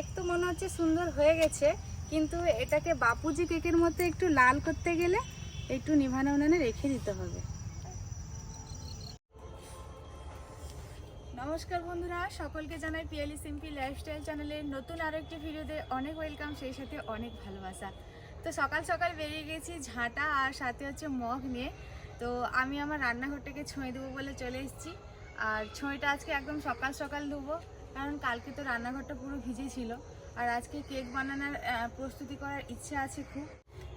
Cake তো মনে হচ্ছে সুন্দর হয়ে গেছে, কিন্তু এটাকে বাপুজি কেকের মতো একটু লাল করতে গেলে একটু নিভানো উনানে রেখে দিতে হবে। নমস্কার বন্ধুরা, সকলকে জানাই পিএলি সিম্পি লাইফস্টাইল চ্যানেলের নতুন আরও একটি ভিডিওতে অনেক ওয়েলকাম সেই সাথে অনেক ভালোবাসা। তো সকাল সকাল বেরিয়ে গেছি ঝাঁটা আর সাথে হচ্ছে মগ নিয়ে। তো আমি আমার রান্নাঘরটাকে ছুঁয়ে দেবো বলে চলে এসেছি। আর ছুঁয়েটা আজকে একদম সকাল সকাল দেবো। কারণ কালকে তো রান্নাঘরটা পুরো ভিজে ছিল। আর আজকে কেক বানানোর প্রস্তুতি করার ইচ্ছে আছে খুব।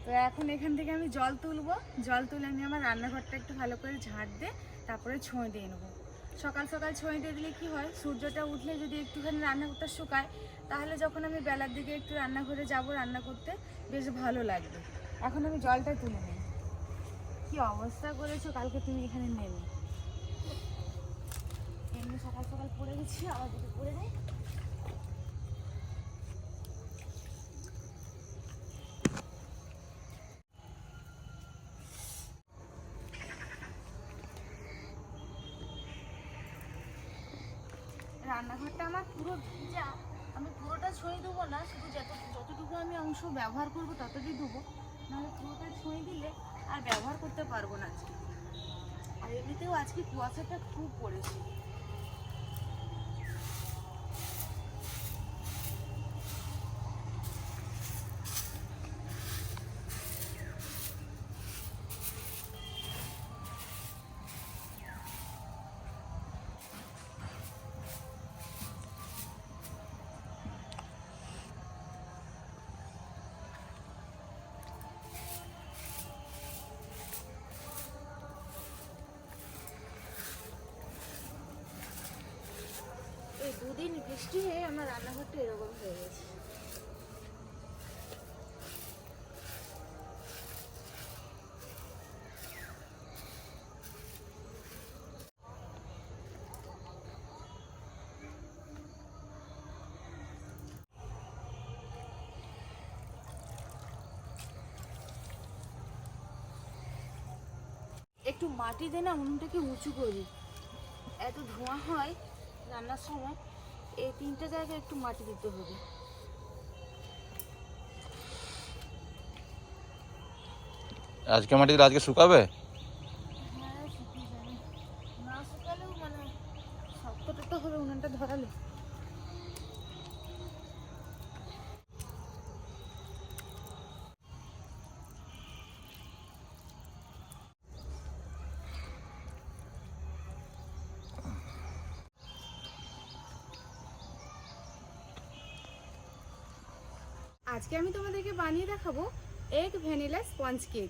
তো এখন এখান থেকে আমি জল তুলবো। জল তুলে আমি আমার রান্নাঘরটা একটু ভালো করে ঝাঁট দিয়ে তারপরে ছোঁয় দিয়ে নেব। সকাল সকাল ছোঁয় দিয়ে দিলে কী হয়? সূর্যটা উঠলে যদি একটুখানি রান্নাঘরটা শুকায়, তাহলে যখন আমি বেলার দিকে একটু রান্নাঘরে যাব রান্না করতে, বেশ ভালো লাগবে। এখন আমি জলটা তুলে নিই। কী অবস্থা করেছ? কালকে তুমি এখানে নেমে। সকাল সকাল পড়ে গেছি পড়ে রান্নাঘরটা আমার পুরো ভিজা। আমি পুরোটা ছুঁয়ে দেবো না, শুধু যত যতটুকু আমি অংশ ব্যবহার করব ততটুকু দেবো। নাহলে পুরোটা ছুঁয়ে দিলে আর ব্যবহার করতে পারব না আজকে। আর এমনিতেও আজকে কুয়াশাটা খুব পড়েছে। বৃষ্টি হয়ে আমার রান্নাঘরটা এরকম হয়ে গেছে। একটু মাটি দিয়ে না, উনুনটাকে উঁচু করি এত ধোঁয়া হয় রান্নার সময়। এই তিনটে জায়গায় একটু মাটি দিতে হবে। আজকে মাটি দিলে আজকে শুকাবে হ্যাঁ শুকিয়ে যাবে না শুকালেও মানে শক্ত টক্ত হবে উনুনটা ধরালে আজকে আমি তোমাদেরকে বানিয়ে দেখাবো এগ ভ্যানিলা স্পঞ্জ কেক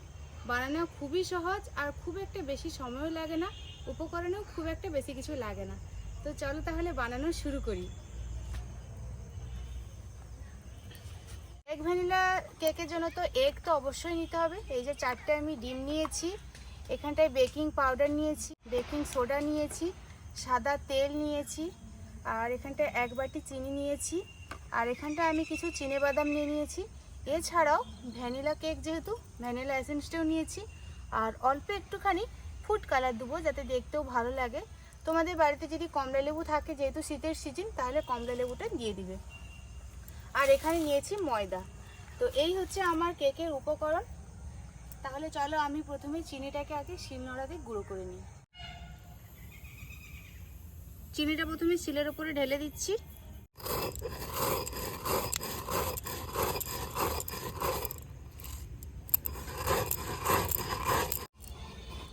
বানানো খুবই সহজ আর খুব একটা বেশি সময়ও লাগে না, উপকরণেও খুব একটা বেশি কিছু লাগে না। তো চলো তাহলে বানানো শুরু করি। এগ ভ্যানিলা কেকের জন্য তো এগ তো অবশ্যই নিতে হবে। এই যে চারটে আমি ডিম নিয়েছি, এখানটায় বেকিং পাউডার নিয়েছি বেকিং সোডা নিয়েছি, সাদা তেল নিয়েছি, আর এখানটায় এক বাটি চিনি নিয়েছি। আর এখানটা আমি কিছু চিনে বাদাম নিয়ে নিয়েছি। এছাড়াও ভ্যানিলা কেক যেহেতু, ভ্যানিলা এসেন্সটাও নিয়েছি। আর অল্প একটুখানি ফুড কালার দেবো যাতে দেখতেও ভালো লাগে। তোমাদের বাড়িতে যদি কমলা লেবু থাকে, যেহেতু শীতের সিজন, তাহলে কমলা লেবুটা দিয়ে দিবে। আর এখানে নিয়েছি ময়দা। তো এই হচ্ছে আমার কেকের উপকরণ। তাহলে চলো আমি প্রথমে চিনিটাকে আগে শিলনোড়াতে গুঁড়ো করে নিই। চিনিটা প্রথমে শিলের উপরে ঢেলে দিচ্ছি।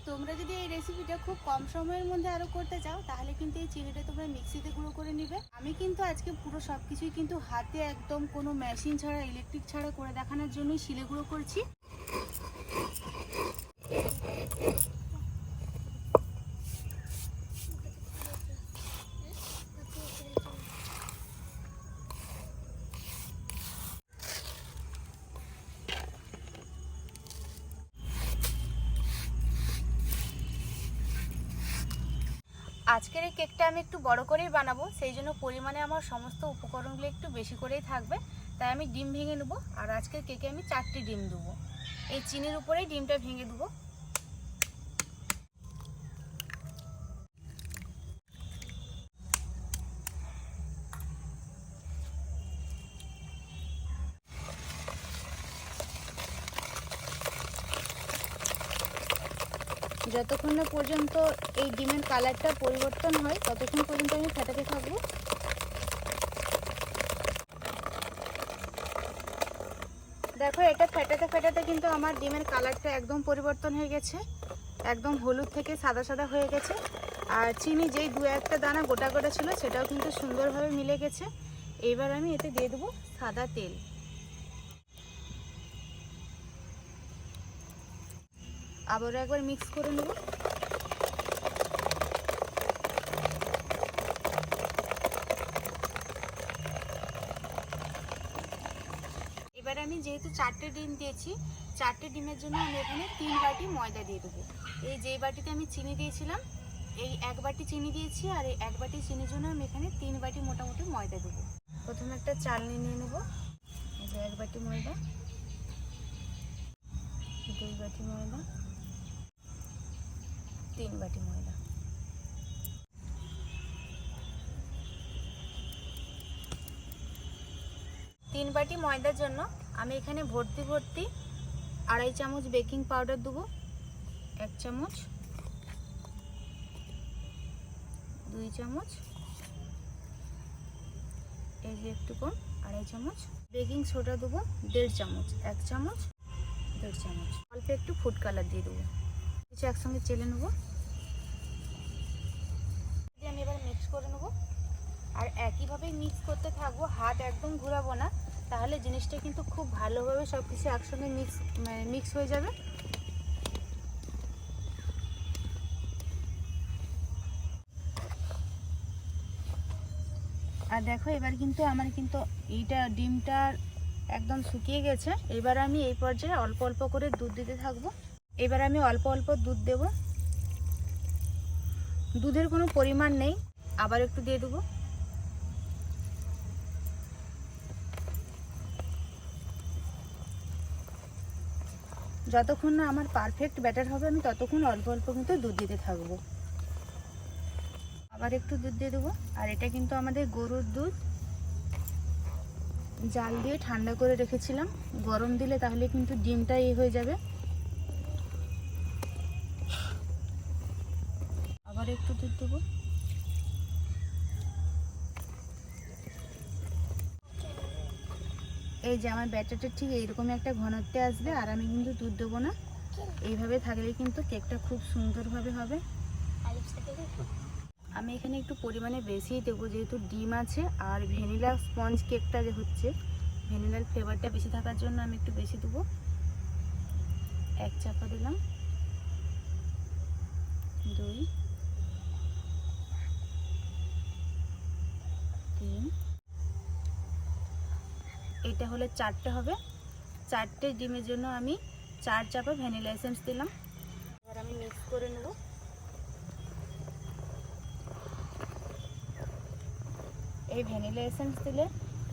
তোমরা যদি এই রেসিপিটা খুব কম সময়ের মধ্যে আরও করতে চাও, তাহলে কিন্তু এই চিনিটা তোমরা মিক্সিতে গুঁড়ো করে নিবে। আমি কিন্তু আজকে পুরো সব কিছুই কিন্তু হাতে একদম কোনো মেশিন ছাড়া ইলেকট্রিক ছাড়া করে দেখানোর জন্যই শিলে গুঁড়ো করছি। আজকের এই কেকটা আমি একটু বড় করেই বানাবো, সেই জন্য পরিমাণে আমার সমস্ত উপকরণগুলো একটু বেশি করেই থাকবে। তাই আমি ডিম ভেঙে নেব, আর আজকের কেকে আমি চারটি ডিম দেবো। এই চিনির উপরেই ডিমটা ভেঙে দেবো যতক্ষণ না পর্যন্ত এই ডিমের কালারটা পরিবর্তন হয়, ততক্ষণ পর্যন্ত আমি ফেটাতে থাকব। দেখো, এটা ফেটাতে ফেটাতে কিন্তু আমার ডিমের কালারটা একদম পরিবর্তন হয়ে গেছে, একদম হলুদ থেকে সাদা সাদা হয়ে গেছে। আর চিনি যেই দু একটা দানা গোটা গোটা ছিল, সেটাও কিন্তু সুন্দরভাবে মিলে গেছে। এবার আমি এতে দিয়ে দেবো সাদা তেল। আবারও একবার মিক্স করে নেব এবার আমি যেহেতু চারটে ডিম দিয়েছি, চারটে ডিমের জন্য আমি এখানে তিন বাটি ময়দা দিয়ে দেবো। এই যেই বাটিতে আমি চিনি দিয়েছিলাম, এই এক বাটি চিনি দিয়েছি আর এই এক বাটি চিনির জন্য আমি এখানে তিন বাটি মোটামুটি ময়দা দেবো। প্রথমে একটা চালনি নিয়ে নেব এক বাটি ময়দা, দুই বাটি ময়দা, তিন বাটি ময়দা। তিন বাটি ময়দার জন্য আমি এখানে ভর্তি ভর্তি আড়াই চামচ বেকিং পাউডার দেবো, এক চামচ, দুই চামচ, এই যে একটু কম, আড়াই চামচ, বেকিং সোডা দেবো দেড় চামচ, এক চামচ, দেড় চামচ, অল্প একটু ফুড কালার দিয়ে দেবো, কিছু একসঙ্গে চেলে নেব আমি এবার মিক্স করে নেব, আর একইভাবে মিক্স করতে থাকব, হাত একদম ঘোরাবো না তাহলে জিনিসটা কিন্তু খুব ভালোভাবে সব কিছু একসঙ্গে মিক্স মানে মিক্স হয়ে যাবে। আর দেখো, এবার কিন্তু আমার কিন্তু এইটা ডিমটার একদম শুকিয়ে গেছে। এবার আমি এই পর্যায়ে অল্প অল্প করে দুধ দিতে থাকব। এবার আমি অল্প অল্প দুধ দেব। দুধের কোনো পরিমাণ নেই। আবার একটু দিয়ে দেবো। যতক্ষণ না আমার পারফেক্ট ব্যাটার হবে, আমি ততক্ষণ অল্প অল্প কিন্তু দুধ দিতে থাকব। আবার একটু দুধ দিয়ে দেবো। আর এটা কিন্তু আমাদের গরুর দুধ। জাল দিয়ে ঠান্ডা করে রেখেছিলাম। গরম দিলে তাহলে কিন্তু ডিমটা এই হয়ে যাবে। আবার একটু দুধ দেবো। এই যে আমার ব্যাটারটা ঠিক এইরকমই একটা ঘনত্বে আসবে, আর আমি কিন্তু দুধ দেবো না। এইভাবে থাকলে কিন্তু কেকটা খুব সুন্দরভাবে হবে। আমি এখানে একটু পরিমাণে বেশিই দেবো, যেহেতু ডিম আছে আর ভ্যানিলা স্পঞ্জ কেকটা যে হচ্ছে, ভ্যানিলার ফ্লেভারটা বেশি থাকার জন্য আমি একটু বেশি দেবো। এক চাপা দিলাম। দুই। এটা হলে চারটে হবে। চারটে ডিমের জন্য আমি চার চাপা ভ্যানিলা এসেন্স দিলাম। এবার আমি মিক্স করে নেব। এই ভ্যানিলা এসেন্স দিলে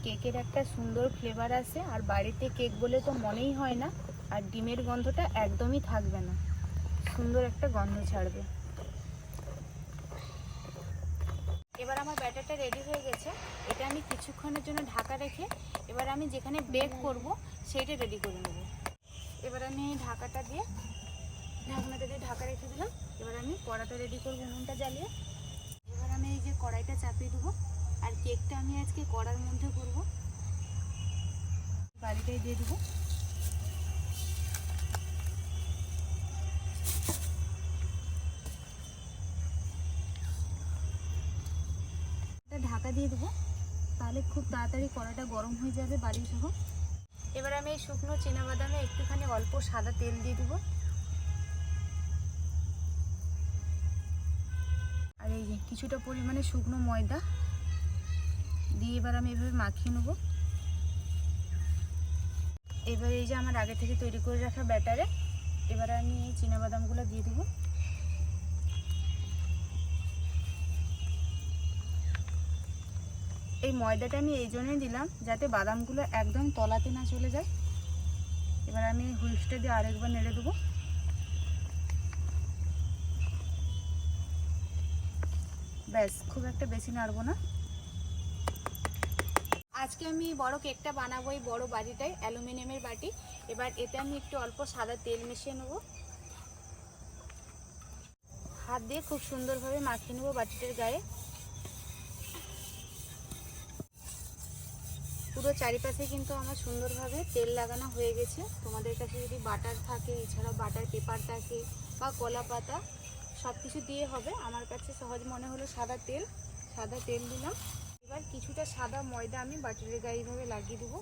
কেকের একটা সুন্দর ফ্লেভার আসে। আর বাড়িতে কেক বলে তো মনেই হয় না। আর ডিমের গন্ধটা একদমই থাকবে না। সুন্দর একটা গন্ধ ছাড়বে এবার আমার ব্যাটারটা রেডি হয়ে গেছে। এটা আমি কিছুক্ষণের জন্য ঢাকা রেখে এবার আমি যেখানে বেক করব, সেইটা রেডি করে নেব। এবার আমি ঢাকাটা দিয়ে, ঢাকনাটা দিয়ে ঢাকা রেখে দিলাম। এবার আমি কড়াটা রেডি করব উনুনটা জ্বালিয়ে। এবার আমি এই যে কড়াইটা চাপিয়ে দেবো। আর কেকটা আমি আজকে কড়ার মধ্যে করব। বাড়িটাই দিয়ে দেবো। দিয়ে দেবো। তাহলে খুব তাড়াতাড়ি কড়াটা গরম হয়ে যাবে বাড়ি সহ এবার আমি এই শুকনো বাদামে একটুখানি অল্প সাদা তেল দিয়ে দেবো। আর এই কিছুটা পরিমাণে শুকনো ময়দা দিয়ে এবার আমি এভাবে মাখিয়ে নেব। এবার এই যে আমার আগে থেকে তৈরি করে রাখা ব্যাটারে, এবার আমি এই বাদামগুলো দিয়ে দেবো। এই ময়দাটা আমি এই জন্যই দিলাম যাতে বাদামগুলো একদম তলাতে না চলে যায়। এবার আমি হুইপসটা দিয়ে আরেকবার নেড়ে দেবো। ব্যাস, খুব একটা বেশি নাড়বো না। আজকে আমি বড় কেকটা বানাবো এই বড় বাটিটায়, অ্যালুমিনিয়ামের বাটি। এবার এতে আমি একটু অল্প সাদা তেল মিশিয়ে নেব। হাত দিয়ে খুব সুন্দরভাবে মাখিয়ে নেব বাটিটার গায়ে। পুরো চারিপাশে কিন্তু আমার সুন্দরভাবে তেল লাগানো হয়ে গেছে। তোমাদের কাছে যদি বাটার থাকে, এছাড়াও বাটার পেপার থাকে বা কলা পাতা সব কিছু দিয়ে হবে। আমার কাছে সহজ মনে হলো সাদা তেল। সাদা তেল দিলাম। এবার কিছুটা সাদা ময়দা আমি বাটিরের গায়ে এইভাবে লাগিয়ে দেবো।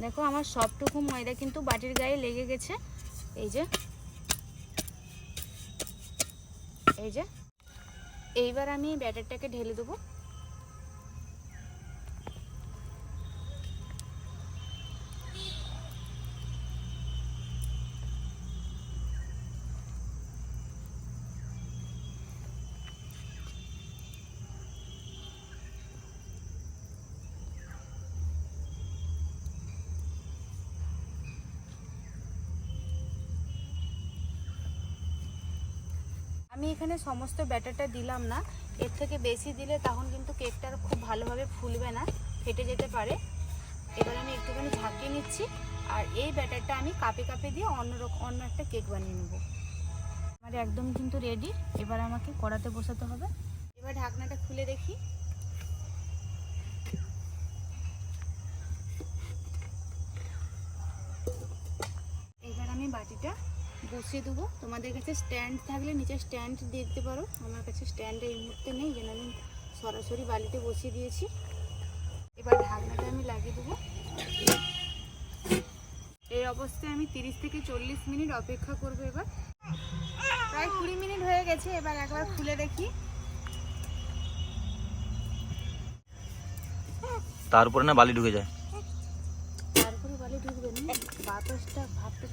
দেখো আমার সবটুকু ময়দা কিন্তু বাটির গায়ে লেগে গেছে। এই যে। এই যে। এইবার আমি ব্যাটারটাকে ঢেলে দেবো। আমি এখানে সমস্ত ব্যাটারটা দিলাম না। এর থেকে বেশি দিলে তখন কিন্তু কেকটা খুব ভালোভাবে ফুলবে না, ফেটে যেতে পারে। এবার আমি একটুখানি ঝাঁকিয়ে নিচ্ছি আর এই ব্যাটারটা আমি কাপে কাপে দিয়ে অন্য রকম অন্য একটা কেক বানিয়ে নেব। আমার একদম কিন্তু রেডি, এবার আমাকে কড়াতে বসাতে হবে। এবার ঢাকনাটা খুলে দেখি। এবার আমি বাটিটা বসিয়ে দেবো। তোমাদের কাছে স্ট্যান্ড থাকলে নিচে স্ট্যান্ড দিয়ে দিতে পারো। আমার কাছে স্ট্যান্ড এই মুহূর্তে নেই যেন আমি সরাসরি বালিতে বসিয়ে দিয়েছি। এবার ঢাকনাটা আমি লাগিয়ে দেবো। এই অবস্থায় আমি তিরিশ থেকে চল্লিশ মিনিট অপেক্ষা করব এবার। প্রায় কুড়ি মিনিট হয়ে গেছে এবার একবার খুলে দেখি। তার উপরে না বালি ঢুকে যায়? তারপরে বালি ঢুকবে না। বাতাসটা ভাবতে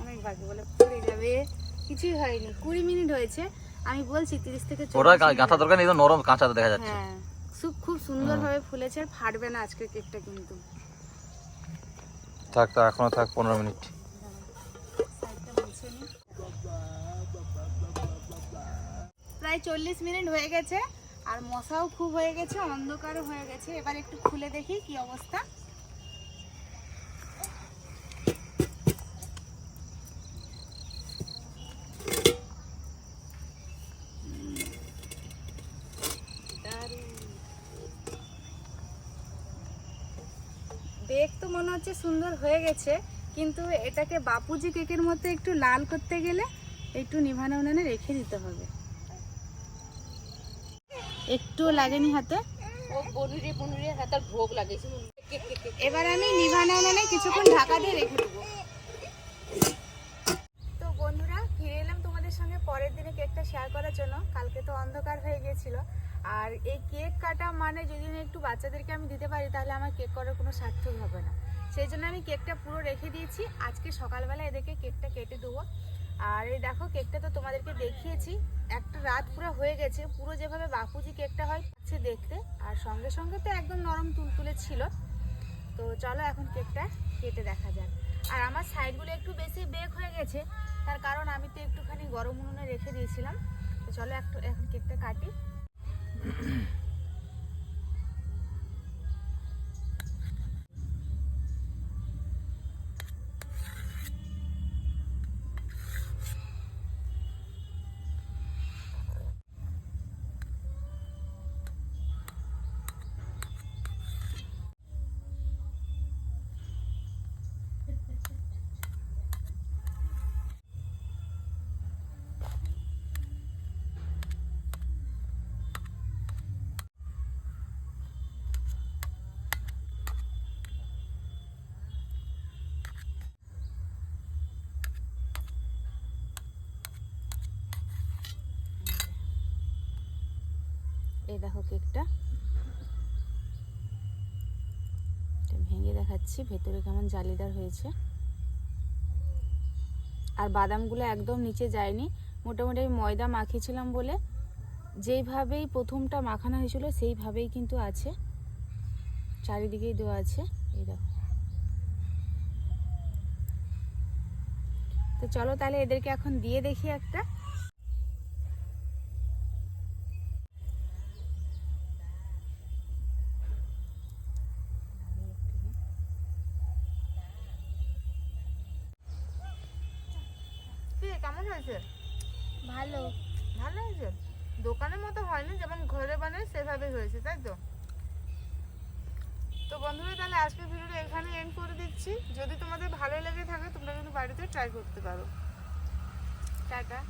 অনেক ভাগ্য বলে পড়ে যাবে। কিছুই হয়নি কুড়ি মিনিট হয়েছে। আমি বলছি তিরিশ থেকে ওটা 40 মিনিট। গাঁথা দরকার নেই তো নরম কাঁচা দেখা যাচ্ছে। হ্যাঁ খুব খুব সুন্দরভাবে ফুলেছে আর ফাটবে না আজকের কেকটা কিন্তু। থাক থাক এখনও থাক পনেরো মিনিট। সাইডটা মুছে নিই। প্রায় চল্লিশ মিনিট হয়ে গেছে আর মশাও খুব হয়ে গেছে অন্ধকারও হয়ে গেছে। এবার একটু খুলে দেখি কি অবস্থা দেখ তো মনে হচ্ছে সুন্দর হয়ে গেছে। কিন্তু এটাকে বাপুজি কেকের মতো একটু লাল করতে গেলে একটু নিভানো উনানে রেখে দিতে হবে। একটু লাগেনি হাতে? এবার আমি নিভানো উনানে কিছুক্ষণ ঢাকা দিয়ে রেখে দেবো। তো বন্ধুরা ফিরে এলাম তোমাদের সঙ্গে পরের দিনে কেকটা শেয়ার করার জন্য। কালকে তো অন্ধকার হয়ে গিয়েছিল। আর এই কেক কাটা মানে যদি না একটু বাচ্চাদেরকে আমি দিতে পারি তাহলে আমার কেক করার কোনো সার্থক হবে না। সেই জন্য আমি কেকটা পুরো রেখে দিয়েছি। আজকে সকালবেলা এদেরকে কেকটা কেটে দেবো। আর এই দেখো, কেকটা তো তোমাদেরকে দেখিয়েছি। একটা রাত পুরো হয়ে গেছে। পুরো যেভাবে বাপুজি কেকটা হয় সে দেখতে। আর সঙ্গে সঙ্গে তো একদম নরম তুলতুলে ছিল। তো চলো এখন কেকটা কেটে দেখা যাক। আর আমার সাইডগুলো একটু বেশি বেক হয়ে গেছে। তার কারণ আমি তো একটুখানি গরম উনুনে রেখে দিয়েছিলাম। তো চলো একটু এখন কেকটা কাটি। এই দেখো কেকটা। ভেঙে দেখাচ্ছি, ভেতরে কেমন জালিদার হয়েছে। আর বাদামগুলো একদম নিচে যায়নি। মোটামুটি আমি ময়দা মাখিয়েছিলাম বলে যেইভাবেই প্রথমটা মাখানো হয়েছিল, সেইভাবেই কিন্তু আছে। চারিদিকেই দেওয়া আছে, এই দেখো। তো চলো তাহলে এদেরকে এখন দিয়ে দেখি একটা। কেমন হয়েছে? ভালো। ভালো হয়েছে? দোকানের মতো হয়নি যেমন ঘরে বানায় সেভাবে হয়েছে তাই তো? তো বন্ধুরা তাহলে আজকের ভিডিওটা এখানে এন্ড করে দিচ্ছি। যদি তোমাদের ভালো লেগে থাকে তোমরা কিন্তু বাড়িতে ট্রাই করতে পারো। টাটা।